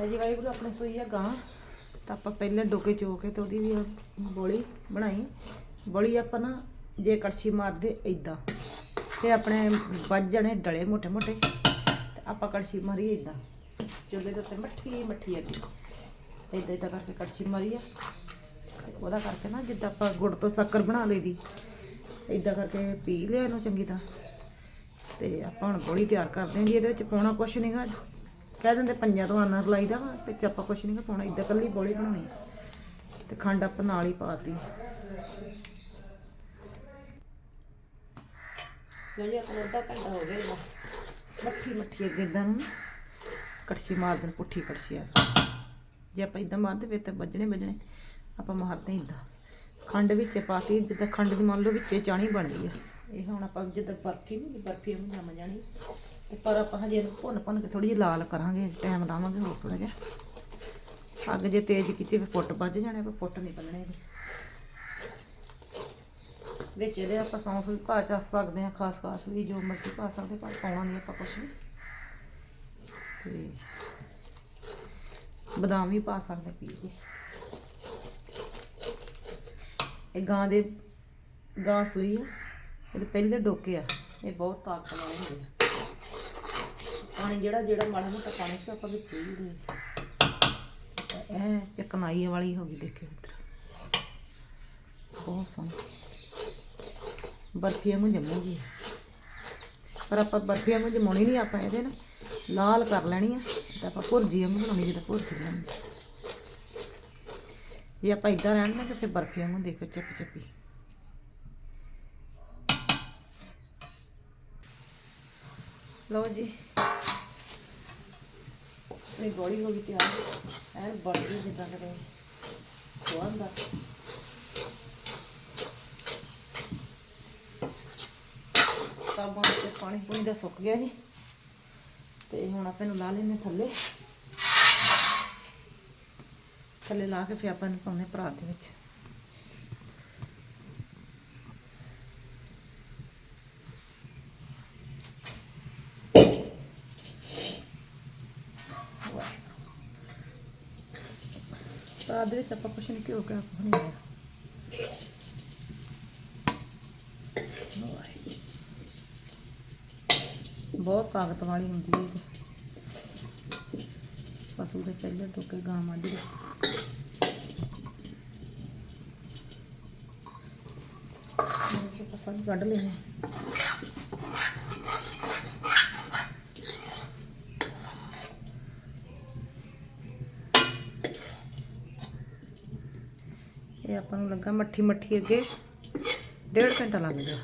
ਹੈ ਜੀ, ਵਾਹਿਗੁਰੂ ਆਪਣੇ ਸੋਈ ਆ ਗਾਂ। ਤਾਂ ਆਪਾਂ ਪਹਿਲੇ ਡੋਕੇ ਚੋ ਕੇ ਤੇ ਉਹਦੀ ਵੀ ਬੋਲੀ ਬਣਾਈ। ਬੋਲੀ ਆਪਾਂ ਨਾ ਜੇ ਕੜਛੀ ਮਾਰਦੇ ਇਦਾਂ ਤੇ ਆਪਣੇ ਵੱਜ ਜਾਣੇ ਡਲੇ ਮੋਟੇ ਮੋਟੇ ਤੇ ਆਪਾਂ ਕੜਛੀ ਮਾਰੀ ਇਦਾਂ ਚੁੱਲ੍ਹੇ ਦੇ ਉੱਤੇ ਮੱਠੀ ਮੱਠੀ ਅੱਗੀ। ਇਦਾਂ ਇਦਾਂ ਕਰਕੇ ਕੜਛੀ ਮਾਰੀ ਆ ਉਹਦਾ ਕਰਕੇ ਨਾ ਜਿੱਦਾਂ ਆਪਾਂ ਗੁੜ ਤੋਂ ਸ਼ੱਕਰ ਬਣਾ ਲਈਦੀ ਇਦਾਂ ਕਰਕੇ ਪੀ ਲਿਆ ਇਹਨੂੰ ਚੰਗੀ ਤਰ੍ਹਾਂ। ਤੇ ਆਪਾਂ ਹੁਣ ਗੋਲੀ ਤਿਆਰ ਕਰਦੇ ਹਾਂ ਜੀ, ਇਹਦੇ ਵਿੱਚ ਪਾਉਣਾ ਕੁਛ ਨਹੀਂਗਾ ਕਹਿ ਦਿੰਦੇ ਪੰਜਾਂ ਤੋਂ ਆਨਾ ਲਾਈਦਾ ਵਾ ਵਿੱਚ ਆਪਾਂ ਕੁਛ ਨਹੀਂਗਾ ਪਾਉਣਾ ਇਦਾਂ ਕੱਲੀ ਬੋਲੀ ਬਣਾਉਣੀ ਤੇ ਖੰਡ ਆਪਾਂ ਨਾਲ ਹੀ ਪਾਤੀ। ਜਿਹੜੀ ਆਪਣਾ ਅੱਧਾ ਘੰਟਾ ਹੋ ਗਿਆ। ਇਹਦਾ ਮੱਠੀ ਮੱਠੀ ਅੱਗੇ ਇਦਾਂ ਨੂੰ ਕੜਛੀ ਮਾਰ ਦੇਣ ਪੁੱਠੀ ਕੜਛੀ ਆ। ਜੇ ਆਪਾਂ ਇਦਾਂ ਮਾਰਦੇ ਫਿਰ ਤਾਂ ਵੱਜਣੇ ਵੱਜਣੇ ਆਪਾਂ ਮਾਰਦੇ ਇਦਾਂ ਖੰਡ ਵਿੱਚ ਪਾਤੀ ਜਿੱਦਾਂ ਖੰਡ ਦੀ ਮੰਨ ਲਓ ਵਿੱਚੇ ਚਾਣੀ ਬਣ ਗਈ ਆ। ਇਹ ਹੁਣ ਆਪਾਂ ਜਿੱਦਾਂ ਬਰਫੀ ਨਹੀਂ ਬਰਫੀ ਨੂੰ ਜੰਮ ਜਾਣੀ। ਉੱਪਰ ਆਪਾਂ ਹਜੇ ਇਹਨੂੰ ਭੁੰਨ ਭੁੰਨ ਕੇ ਥੋੜੀ ਜਿਹੀ ਲਾਲ ਕਰਾਂਗੇ ਟਾਈਮ ਲਾਵਾਂਗੇ ਹੋਰ ਥੋੜਾ ਜਿਹਾ। ਅੱਗ ਜੇ ਤੇਜ਼ ਕੀਤੀ ਫਿਰ ਫੁੱਟ ਵੱਜ ਜਾਣੇ ਪਰ ਫੁੱਟ ਨਹੀਂ ਕੱਢਣੇ ਇਹਦੇ। ਵਿੱਚ ਇਹਦੇ ਆਪਾਂ ਸੌਂਫ ਵੀ ਪਾ ਚਾ ਸਕਦੇ ਹਾਂ, ਖਾਸ ਖਾਸ ਵੀ ਜੋ ਮਰਜ਼ੀ ਪਾ ਸਕਦੇ ਪਰ ਪਾਉਣਾ ਨਹੀਂ ਆਪਾਂ ਕੁਛ ਵੀ। ਤੇ ਬਦਾਮ ਵੀ ਪਾ ਸਕਦੇ ਪੀ ਕੇ। ਇਹ ਗਾਂ ਦੇ, ਗਾਂ ਸੂਈ ਆ, ਇਹਦੇ ਪਹਿਲੇ ਡੋਕੇ ਆ, ਇਹ ਬਹੁਤ ਤਾਕਤ ਵਾਲੇ ਹੁੰਦੇ ਆ। ਪਾਣੀ ਜਿਹੜਾ ਜਿਹੜਾ ਮਾੜਾ ਮੋਟਾ ਪਾਣੀ ਸੀ, ਆਪਾਂ ਵਿੱਚ ਹੀ ਦੇ ਇਹ ਚਕਨਾਈ ਵਾਲੀ ਹੋ ਗਈ, ਦੇਖਿਓ ਇੱਧਰ। ਬਹੁਤ ਸੋਹਣੀ। ਬਰਫੀ ਵਾਂਗੂ ਜੰਮੂਗੀ। ਪਰ ਆਪਾਂ ਬਰਫੀ ਵਾਂਗੂ ਜਮਾਉਣੀ ਨਹੀਂ, ਆਪਾਂ ਇਹਦੇ ਨਾ ਲਾਲ ਕਰ ਲੈਣੀ ਆ, ਤੇ ਆਪਾਂ ਭੁਰਜੀ ਵਾਂਗੂ ਬਣਾਉਣੀ, ਜਿੱਦਾਂ ਭੁਰਜੀ ਬਣਾਉਂਦੇ। ਜੇ ਆਪਾਂ ਇਦਾਂ ਰਹਿਣ ਨਾ ਫਿਰ ਬਰਫੀ ਵਾਂਗੂ ਦੇਖੋ, ਚੱਪੀ ਚੱਪੀ ਲਓ ਜੀ। ਇਹ ਗੋਲੀ ਹੋ ਗਈ ਤਿਆਰ। ਐਨ ਬਣ ਗਈ ਜਿੱਦਾਂ ਕਰੇ ਹੁੰਦਾ ਸਾਬਣ ਤੇ ਪਾਣੀ ਪੂਣੀ ਦਾ ਸੁੱਕ ਗਿਆ ਜੀ। ਤੇ ਹੁਣ ਆਪਾਂ ਇਹਨੂੰ ਲਾ ਲੈਨੇ ਥੱਲੇ। ਥੱਲੇ ਲਾ ਕੇ ਫਿਰ ਆਪਾਂ ਇਹਨੂੰ ਪਾਉਨੇ ਭਰਾ ਦੇ ਵਿੱਚ। ਭਰਾ ਦੇ ਵਿੱਚ ਆਪਾਂ ਕੁਛ ਨਹੀਂ ਘਿਓ ਘਿਓ ਕੁਛ ਨਹੀਂ ਪਾਇਆ ਬਹੁਤ ਤਾਕਤ ਵਾਲੀ ਹੁੰਦੀ ਹੈ ਇਹ। ਪਸ਼ੂ ਦੇ ਪਹਿਲੇ ਟੋਕੇ ਗਾਂ ਮੱਝ ਦੇ ਪਸੰਦ ਕੱਢ ਲੈਣੇ ਇਹ ਆਪਾਂ ਨੂੰ ਲੱਗਾ ਮੱਠੀ ਮੱਠੀ ਅੱਗੇ ਡੇਢ ਘੰਟਾ ਲੱਗ ਗਿਆ।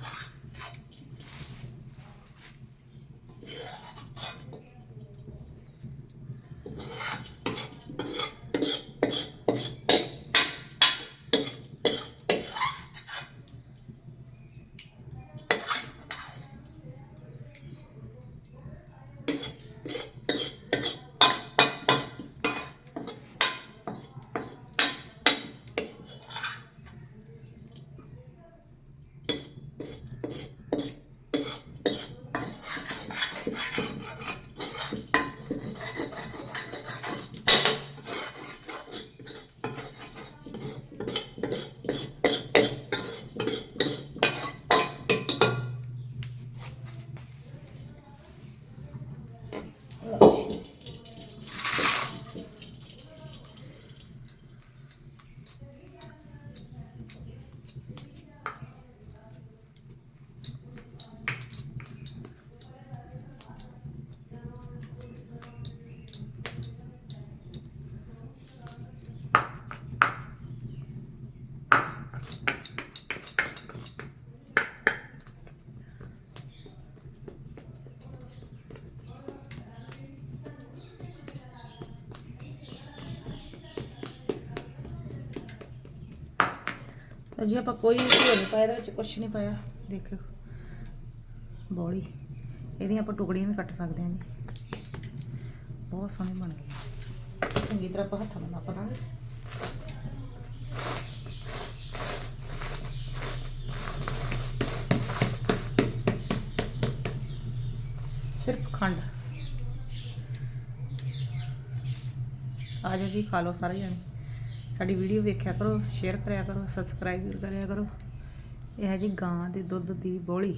我去。ਤਾਂ ਜੀ ਆਪਾਂ ਕੋਈ ਘਿਓ ਨਹੀਂ ਪਾਇਆ, ਇਹਦੇ ਵਿੱਚ ਕੁਛ ਨਹੀਂ ਪਾਇਆ। ਦੇਖਿਓ। ਬੋਲੀ। ਇਹਦੀਆਂ ਆਪਾਂ ਟੁਕੜੀਆਂ ਵੀ ਕੱਟ ਸਕਦੇ ਹਾਂ ਜੀ। ਬਹੁਤ ਸੋਹਣੀ ਬਣ ਗਈ। ਚੰਗੀ ਤਰ੍ਹਾਂ ਆਪਾਂ ਹੱਥਾਂ ਨਾਲ ਨੱਪ ਦਾਂਗੇ ਸਿਰਫ ਖੰਡ। ਆ ਜਾਓ ਜੀ, ਖਾ ਲਓ ਸਾਰੇ ਜਣੇ। ਸਾਡੀ ਵੀਡੀਓ ਵੇਖਿਆ ਕਰੋ ਸ਼ੇਅਰ ਕਰਿਆ ਕਰੋ ਸਬਸਕ੍ਰਾਈਬ ਵੀ ਕਰਿਆ ਕਰੋ। ਇਹ ਹੈ ਜੀ ਗਾਂ ਦੇ ਦੁੱਧ ਦੀ ਬੋਲੀ।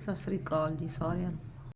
ਸਤਿ ਸ੍ਰੀ ਅਕਾਲ ਜੀ ਸਾਰਿਆਂ ਨੂੰ।